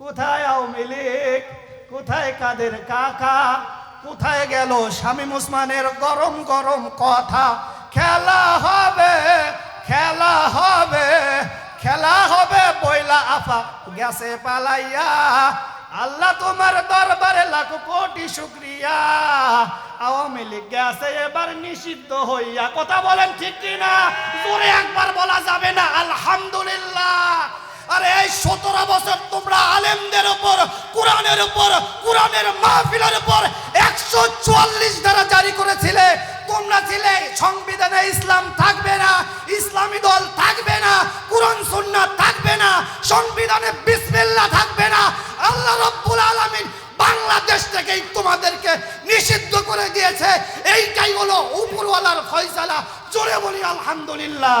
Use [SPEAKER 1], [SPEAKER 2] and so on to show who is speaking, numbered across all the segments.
[SPEAKER 1] কোথায় আওয়ামী লীগ? কোথায় কাদের কাকা? কোথায় গেল শামীম ওসমানের গরম গরম কথা? খেলা হবে খেলা হবে খেলা হবে বইলা আফা। গেছে পালাইয়া, আল্লাহ তোমার দরবারে লাখ কোটি শুক্রিয়া। আওয়ামী লীগ গেছে এবার নিষিদ্ধ হইয়া, কথা বলেন ঠিক কিনা? জোরে একবার বলা যাবে না, আলহামদুলিল্লাহ। আরে এই সতেরো বছর তোমরা আলেমদের উপর, কোরআনের উপর, কোরআনের মাহফিলের উপর একশো চুয়াল্লিশ ধারা জারি করেছিলে। তোমরা ছিলে, সংবিধানে ইসলাম থাকবে না, ইসলামী দল থাকবে না, কোরআন, সুন্নাহ থাকবে না, সংবিধানে বিসমিল্লাহ থাকবে না। আল্লাহ রব্বুল আলামিন বাংলাদেশ থেকেই তোমাদেরকে নিষিদ্ধ করে দিয়েছে। এইটাই হলো উপরওয়ালার ফয়সালা। জোরে বলি, আলহামদুলিল্লাহ।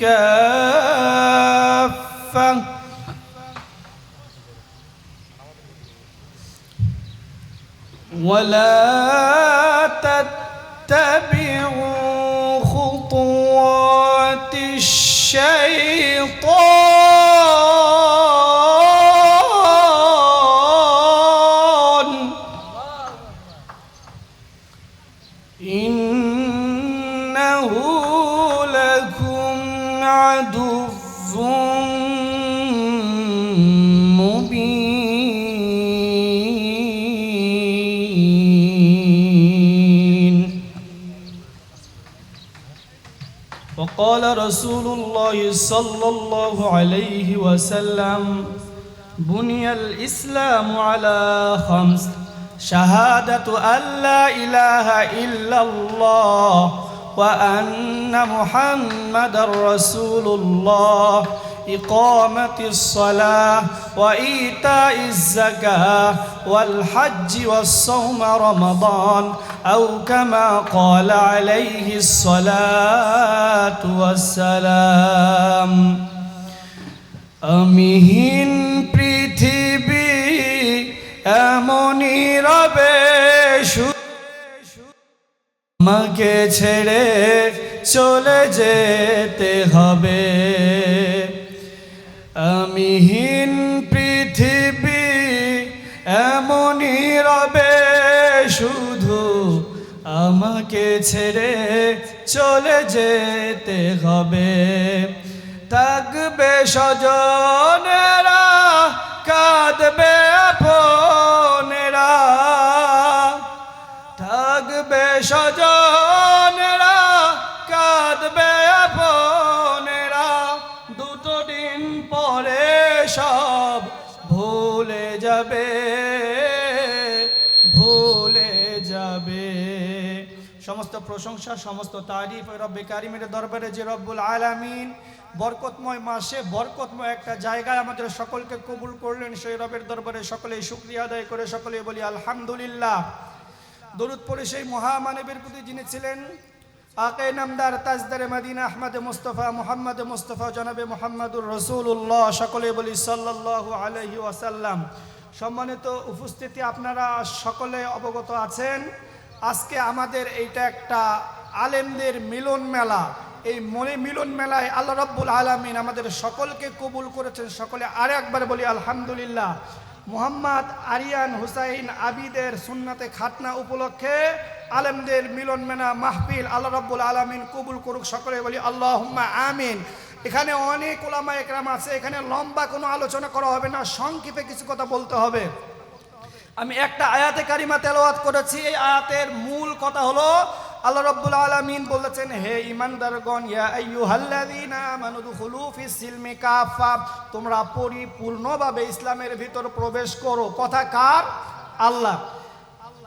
[SPEAKER 2] كافة. ولا تتبعوا خطوات الشيطان. وقال رسول الله صلى الله عليه وسلم بني الإسلام على خمس شهادة أن لا إله إلا الله وأن محمد رسول الله إقامة الصلاة وإيتاء الزكاة والحج والصوم رمضان أو كما قال عليه الصلاة والسلام আমিহীন পৃথিবী এমনই রবে শু- আমাকে ছেড়ে চলে যেতে হবে আমিহীন পৃথিবী এমনই রবে শুধু আমাকে ছেড়ে চলে যেতে হবে। থাকবে স্বজনেরা যাবে, ভুলে যাবে। সমস্ত প্রশংসা, সমস্ত তারিফ ওই রব্বে কারিমের দরবারে যে রব্বুল আলামিন বরকতময় মাসে বরকতময় একটা জায়গায় আমাদের সকলকে কবুল করলেন, সেই রবের দরবারে সকলেই শুক্রিয়া আদায় করে সকলে বলি, আলহামদুলিল্লাহ। দরুদ পড়ে সেই মহামানবের প্রতি যিনি ছিলেন, আকে নামদার তাজদারে মাদিনা, আহমদ মুস্তফা, মোহাম্মদ মুস্তফা, জনাবে মোহাম্মদুর রসুল্লাহ সকলে বলি, সাল্লাল্লাহু আলহি ওয়াসাল্লাম। সম্মানিত উপস্থিতি, আপনারা সকলে অবগত আছেন। আজকে আমাদের এইটা একটা আলেমদের মিলন মেলা। এই মনে মিলন মেলায় আল্লাহ রব্বুল আলমিন আমাদের সকলকে কবুল করেছেন। সকলে আর একবার বলি, আলহামদুলিল্লাহ। মোহাম্মদ আরিয়ান হুসাইন আবিদের সুন্নাতে খাতনা উপলক্ষে আলেমদের মিলন মেনা মাহফিল আল্লাহ রব্বুল আলমিন কবুল করুক। সকলে বলি আল্লাহ আমিন। এখানে অনেক ওলামা একরাম আছে, এখানে লম্বা কোনো আলোচনা করা হবে না, সংক্ষেপে কিছু কথা বলতে হবে। আমি একটা আয়াতে কারিমা তেলাওয়াত করেছি, এই আয়াতের মূল কথা হলো, আল্লাহ রাব্বুল আলামিন বলেছেন, হে কাফা তোমরা পরিপূর্ণভাবে ইসলামের ভিতর প্রবেশ করো। কথা কার? আল্লাহ।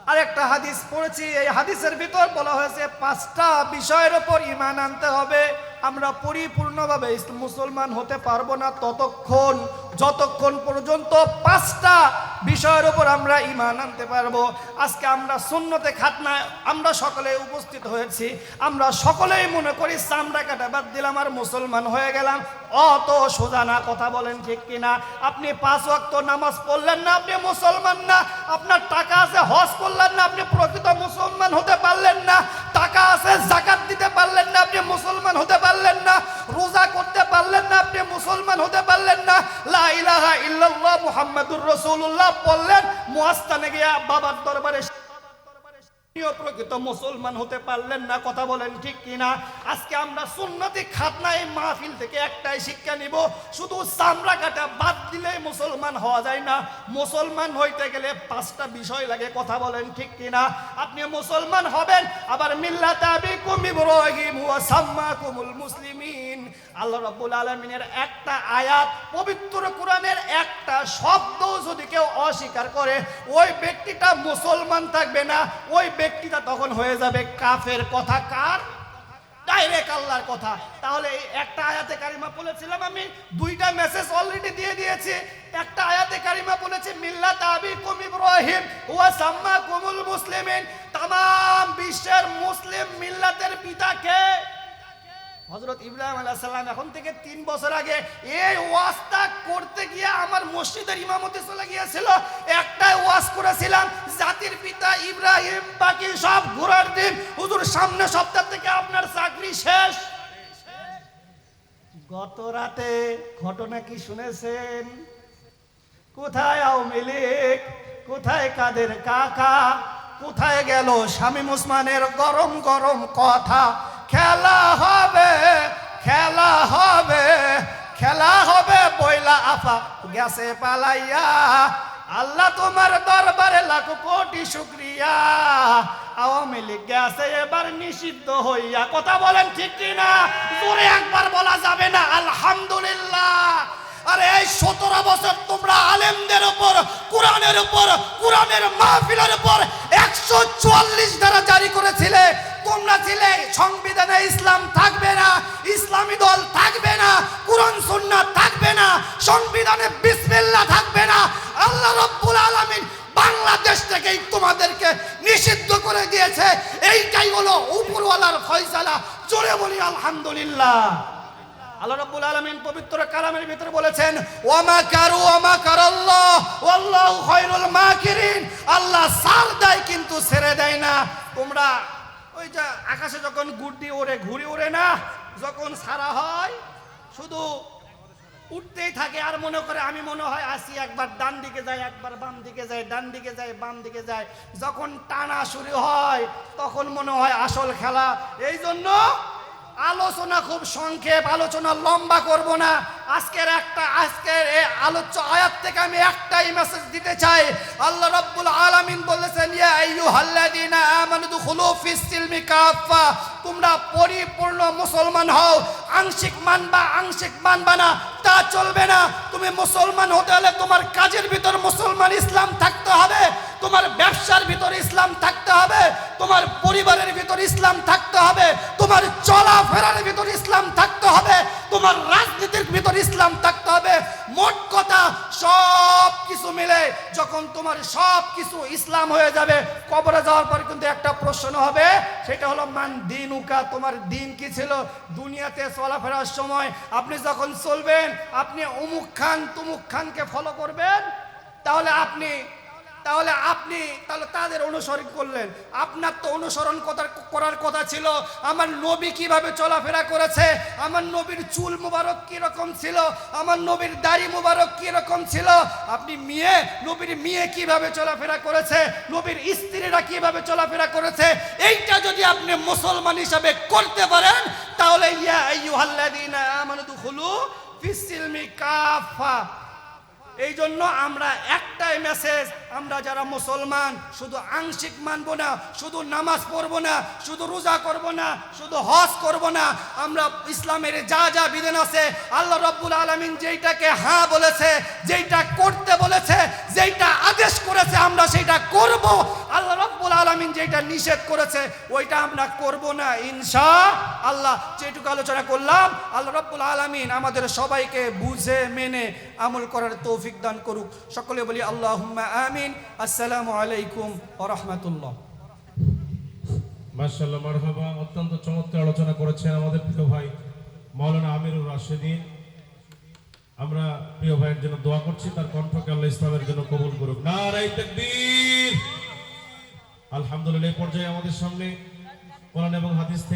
[SPEAKER 2] আর একটা হাদিস পড়েছি, এই হাদিসের ভিতর বলা হয়েছে, পাঁচটা বিষয়ের উপর ঈমান আনতে হবে। আমরা পরিপূর্ণভাবে মুসলমান হতে পারব না ততক্ষণ যতক্ষণ পর্যন্ত পাঁচটা বিষয়ের উপর আমরা ইমান আনতে পারব। আজকে আমরা সুন্নতে খাতনায় আমরা সকলে উপস্থিত হয়েছি। আমরা সকলেই মনে করি চামড়া কাটা বাদ দিলাম আর মুসলমান হয়ে গেলাম। অত সোজা না কথা বলেন ঠিক কিনা? আপনি পাঁচ ওয়াক্ত নামাজ পড়লেন না, আপনি মুসলমান না। আপনার টাকা আছে, হজ করলেন না, আপনি প্রকৃত মুসলমান হতে পারলেন না। টাকা আছে, জাকাত দিতে পারলেন না, আপনি মুসলমান হতে পারলেন ইলাহা ইল্লাল্লাহ মুহাম্মাদুর রাসূলুল্লাহ বললেন, মুয়াস্তানে গিয়া বাবার দরবারে প্রকৃত মুসলমান হতে পারলেন না, কথা বলেন ঠিক কিনা? আজকে আমরা সুন্নতি খাতনা এই মাহফিল থেকে একটাই শিক্ষা নিব, শুধু চামড়া কাটা বাদ দিলেই মুসলমান হওয়া যায় না। মুসলমান হইতে গেলে পাঁচটা বিষয় লাগে, কথা বলেন ঠিক কিনা? আপনি মুসলমান হবেন, আবার মিল্লাত আবিকুম ইব্রাহিম ওয়া সাম্মাকুমুল মুসলিমিন। আল্লাহ রাব্বুল আলামিনের একটা আয়াত, পবিত্র কোরআনের একটা শব্দ যদি কেউ অস্বীকার করে, ওই ব্যক্তিটা মুসলমান থাকবে না, ওই ব্যক্তিটা তখন হয়ে যাবে কাফের কথা। কার? ডাইরেক্ট আল্লাহর কথা। তাহলে এই একটা আয়াতে কারিমা বলেছিলাম আমি, দুইটা মেসেজ অলরেডি দিয়ে দিয়েছি। একটা আয়াতে কারিমা বলেছে মিল্লাত আবিকুম ইব্রাহিম ওয়া সাম্মাকুমুল মুসলিমিন। তাম, বিশ্বের মুসলিম মিল্লাতের পিতা কে? হজরত ইব্রাহিম আলাহ সাল্লাম এখন থেকে তিন বছর আগে এই ওয়াজটা করতে গিয়ে আমার মসজিদের ইমামতে চলে গিয়েছিল। একটাই ওয়াজ করেছিলাম, জাতির পিতা ইব্রাহিম, বাকি সব ঘোরার দিন হুজুর, সামনে সপ্তাহ থেকে আপনার চাকরি শেষ। গত রাতে ঘটনা কি শুনেছেন? কোথায় আওয়ামী কোথায় কাদের কাকা? কোথায় গেল শামীম মুসমানের গরম গরম কথা? খেলা হবে খেলা হবে খেলা হবে বইলা আফা গেছে পালাইয়া। আল্লাহ তোমার দরবারে লাখ কোটি শুক্রিয়া। আওয়ামী লীগ গেছে এবার নিষিদ্ধ হইয়া, কথা বলেন ঠিক কিনা? জোরে একবার বলা যাবে না, আলহামদুলিল্লাহ। আরে এই সতেরো বছর তোমরা আলেমদের উপর, কোরআনের উপর, কোরআনের মাহফিলের উপর একশো চুয়াল্লিশ ধারা জারি করেছিলে। তোমরা ছিলে, সংবিধানে ইসলাম থাকবে না, ইসলামী দল থাকবে না, কোরআন, সুন্নাহ থাকবে না, সংবিধানে বিসমিল্লাহ থাকবে না। আল্লাহ রব্বুল আলামিন বাংলাদেশ থেকেই তোমাদেরকে নিষিদ্ধ করে দিয়েছে। এইটাই হলো উপরওয়ালার ফয়সালা। জোরে বলি, আলহামদুলিল্লাহ। আল্লাহ রাব্বুল আলামিন পবিত্র কালামের ভিতরে বলেছেন, ওয়ামা কারু, ওয়ামা কারাল্লাহ, ওয়াল্লাহু খায়রুল মাকিরিন। আল্লাহ সার দেয় কিন্তু ছেড়ে দেয় না। তোমরা ওই যে আকাশে যখন গুড্ডি ওড়ে ঘুরি ওড়ে না, যখন সারা হয়, শুধু উঠতেই থাকে আর মনে করে, আমি মনে হয় আসি একবার ডান দিকে যাই একবার বাম দিকে যাই ডান দিকে যাই বাম দিকে যাই যখন টানা শুরু হয়, তখন মনে হয় আসল খেলা। এই জন্য আলোচনা খুব সংক্ষেপ, আলোচনা লম্বা করব না। আজকের একটা, আজকের এই আলোচ্য আয়াত থেকে আমি একটাই মেসেজ দিতে চাই। আল্লাহ রব্বুল আলামিন বলেছেন, ইয়া আইয়ুহাল্লাযীনা আমানু দুখুলু ফিস সিলমি কাফা তোমরা পরিপূর্ণ মুসলমান হও। আংশিক মানবা আংশিক মানবা না, তা চলবে না। তুমি মুসলমান হতে হলে তোমার কাজের ভিতর মুসলমান ইসলাম থাকতে হবে, তোমার ব্যবসার ভিতর ইসলাম থাকতে হবে, তোমার পরিবারের ভিতর ইসলাম থাকতে হবে, তোমার চলাফেরার ভিতর ইসলাম থাকতে হবে, তোমার রাজনীতির ভিতর ইসলাম থাকতে হবে। মোট যখন তোমার সব কিছু ইসলাম হয়ে যাবে, কবরে যাওয়ার পর কিন্তু একটা প্রশ্ন হবে, সেটা হলো, মান দিন উকা তোমার দিন কি ছিল? দুনিয়াতে চলাফেরার সময় আপনি যখন চলবেন, আপনি অমুক খান, তুমুক খানকে ফলো করবেন? তাহলে আপনি তাহলে আপনি তাহলে তাদের অনুসরণ করলেন। আপনার তো অনুসরণ করার কথা ছিল। আমার নবী কীভাবে চলাফেরা করেছে? আমার নবীর চুল মুবারক কি রকম ছিল? আমার নবীর দাড়ি মুবারক কি রকম ছিল? আপনি মেয়ে, নবীর মেয়ে কীভাবে চলাফেরা করেছে? নবীর স্ত্রীরা কীভাবে চলাফেরা করেছে? এইটা যদি আপনি মুসলমান হিসাবে করতে পারেন, তাহলে ইয়া আইয়ুহাল্লাযীনা আমানু দুখুলু ফিস সিলমি কাফা এই জন্য আমরা একটাই মেসেজ আমরা যারা মুসলমান, শুধু আংশিক মানবো না, শুধু নামাজ পড়ব না, শুধু রোজা করব না, শুধু হজ করব না, আমরা ইসলামের যা যা বিধান আছে, আল্লাহ রব্বুল আলমিন যেইটাকে হ্যাঁ বলেছে, যেইটা করতে বলেছে, যেইটা আদেশ করেছে, আমরা সেইটা করব। আলমিন যেইটা নিষেধ করেছে, ওইটা আমরা করব না। ইনশা আল্লাহ যেটুকু আলোচনা করলাম, আল্লাহ রব্বুল আলমিন আমাদের সবাইকে বুঝে, মেনে, আমল করার তৌফিক দান করুক। সকলে বলি আল্লাহ আমিন। আসসালামু আলাইকুম রহমতুল্লাহ।
[SPEAKER 3] মার্শাল্লাহ মারহাবা। অত্যন্ত চমৎকার আলোচনা করেছেন আমাদের প্রিয় ভাই মাওলানা আমিরুর রাশেদিন। আমরা প্রিয় ভাইয়ের জন্য দোয়া করছি, তার কণ্ঠকে আল্লাহ ইসলামের জন্য কবুল করুক। আলহামদুলিল্লাহ পর্যায়ে আমাদের সামনে কোরআন এবং হাদিস